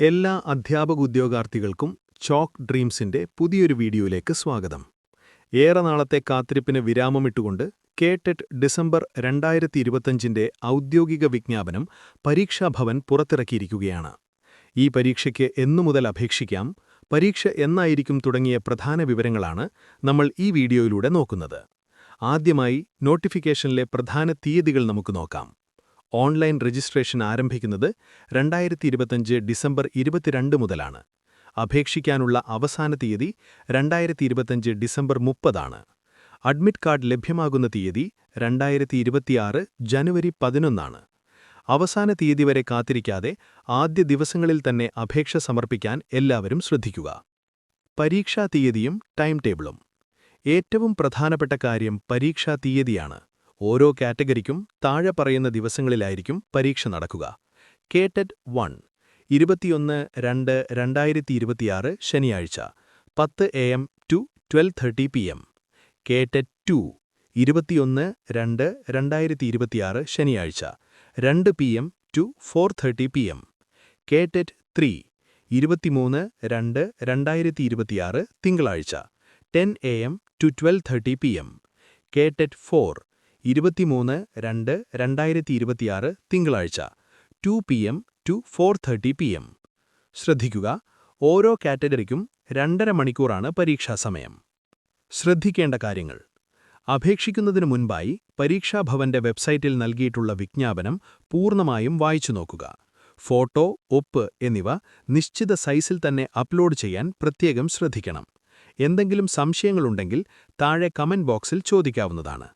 എല്ലാ അധ്യാപക ഉദ്യോഗാർത്ഥികൾക്കും ചോക്ക് ഡ്രീംസിന്റെ പുതിയൊരു വീഡിയോയിലേക്ക് സ്വാഗതം. ഏറെ നാളത്തെ കാത്തിരിപ്പിന് വിരാമമിട്ടുകൊണ്ട് കേടെറ്റ് ഡിസംബർ രണ്ടായിരത്തി ഇരുപത്തഞ്ചിന്റെ ഔദ്യോഗിക വിജ്ഞാപനം പരീക്ഷാഭവൻ പുറത്തിറക്കിയിരിക്കുകയാണ്. ഈ പരീക്ഷയ്ക്ക് എന്നു മുതൽ അപേക്ഷിക്കാം പരീക്ഷ എന്നായിരിക്കും തുടങ്ങിയ പ്രധാന വിവരങ്ങളാണ് നമ്മൾ ഈ വീഡിയോയിലൂടെ നോക്കുന്നത്. ആദ്യമായി നോട്ടിഫിക്കേഷനിലെ പ്രധാന തീയതികൾ നമുക്ക് നോക്കാം. ഓൺലൈൻ രജിസ്ട്രേഷൻ ആരംഭിക്കുന്നത് രണ്ടായിരത്തി ഇരുപത്തഞ്ച് ഡിസംബർ ഇരുപത്തിരണ്ട് മുതലാണ്. അപേക്ഷിക്കാനുള്ള അവസാന തീയതി രണ്ടായിരത്തി ഇരുപത്തഞ്ച് ഡിസംബർ മുപ്പതാണ്. അഡ്മിറ്റ് കാർഡ് ലഭ്യമാകുന്ന തീയതി രണ്ടായിരത്തി ഇരുപത്തിയാറ് ജനുവരി പതിനൊന്നാണ്. അവസാന തീയതി വരെ കാത്തിരിക്കാതെ ആദ്യ ദിവസങ്ങളിൽ തന്നെ അപേക്ഷ സമർപ്പിക്കാൻ എല്ലാവരും ശ്രദ്ധിക്കുക. പരീക്ഷാ തീയതിയും ടൈം ടേബിളും. ഏറ്റവും പ്രധാനപ്പെട്ട കാര്യം പരീക്ഷാ തീയതിയാണ്. ഓരോ കാറ്റഗറിക്കും താഴെ പറയുന്ന ദിവസങ്ങളിലായിരിക്കും പരീക്ഷ നടക്കുക. കേട്ടറ്റ് വൺ ഇരുപത്തിയൊന്ന് രണ്ട് രണ്ടായിരത്തി ഇരുപത്തിയാറ് ശനിയാഴ്ച പത്ത് A M to twelve thirty P M. കേട്ടറ്റ് two ഇരുപത്തിയൊന്ന് രണ്ട് രണ്ടായിരത്തി ഇരുപത്തിയാറ് ശനിയാഴ്ച രണ്ട് P M to four thirty P M. കേട്ടറ്റ് three ഇരുപത്തിമൂന്ന് രണ്ട് രണ്ടായിരത്തി ഇരുപത്തിയാറ് തിങ്കളാഴ്ച ten A M to twelve thirty P M. കേട്ടറ്റ് four ഇരുപത്തിമൂന്ന് രണ്ട് രണ്ടായിരത്തി ഇരുപത്തിയാറ് തിങ്കളാഴ്ച two P M to four thirty P M. ശ്രദ്ധിക്കുക ഓരോ കാറ്റഗറിക്കും രണ്ടര മണിക്കൂറാണ് പരീക്ഷാ സമയം. ശ്രദ്ധിക്കേണ്ട കാര്യങ്ങൾ. അപേക്ഷിക്കുന്നതിന് മുൻപായി പരീക്ഷാഭവന്റെ വെബ്സൈറ്റിൽ നൽകിയിട്ടുള്ള വിജ്ഞാപനം പൂർണമായും വായിച്ചു നോക്കുക. ഫോട്ടോ ഒപ്പ് എന്നിവ നിശ്ചിത സൈസിൽ തന്നെ അപ്ലോഡ് ചെയ്യാൻ പ്രത്യേകം ശ്രദ്ധിക്കണം. എന്തെങ്കിലും സംശയങ്ങളുണ്ടെങ്കിൽ താഴെ കമന്റ് ബോക്സിൽ ചോദിക്കാവുന്നതാണ്.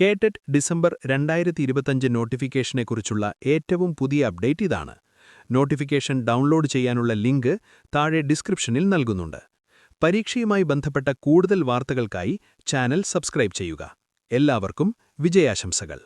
കേടെറ്റ് ഡിസംബർ രണ്ടായിരത്തി ഇരുപത്തഞ്ച് നോട്ടിഫിക്കേഷനെക്കുറിച്ചുള്ള ഏറ്റവും പുതിയ അപ്ഡേറ്റ് ഇതാണ്. നോട്ടിഫിക്കേഷൻ ഡൗൺലോഡ് ചെയ്യാനുള്ള ലിങ്ക് താഴെ ഡിസ്ക്രിപ്ഷനിൽ നൽകുന്നുണ്ട്. പരീക്ഷയുമായി ബന്ധപ്പെട്ട കൂടുതൽ വാർത്തകൾക്കായി ചാനൽ സബ്സ്ക്രൈബ് ചെയ്യുക. എല്ലാവർക്കും വിജയാശംസകൾ.